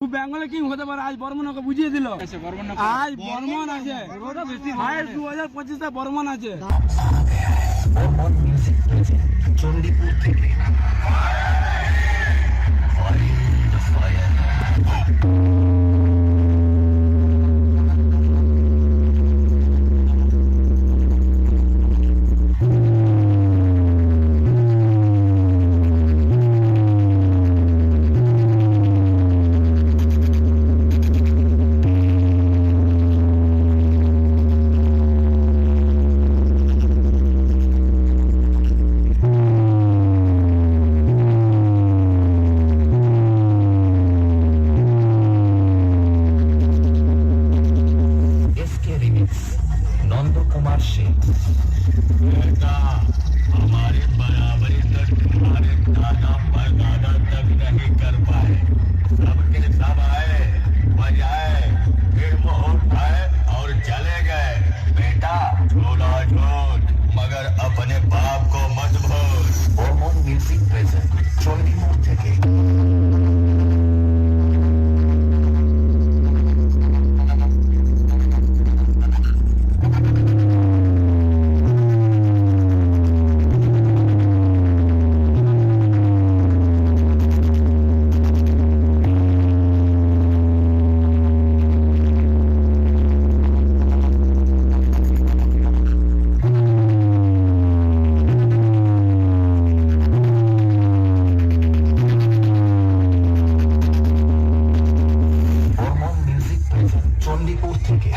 বেঙ্গলে কি হতে পারে? আজ বর্মন ওকে বুঝিয়ে দিল। আজ বর্মন আছে। আজ দু হাজার পঁচিশে বর্মন আছে। চণ্ডীপুর থেকে नंद कुमार सिंह बेटा हमारे बराबरी तक तुम्हारे दादा परदादा तक नहीं कर पाए। सबके सब आए बजाए फिर मुँह उठाए और चले गए। बेटा छोड़ा छोड़ मगर अपने बाप को मत भूल। म्यूज़िक प्रेजेंट চণ্ডীপুর থেকে।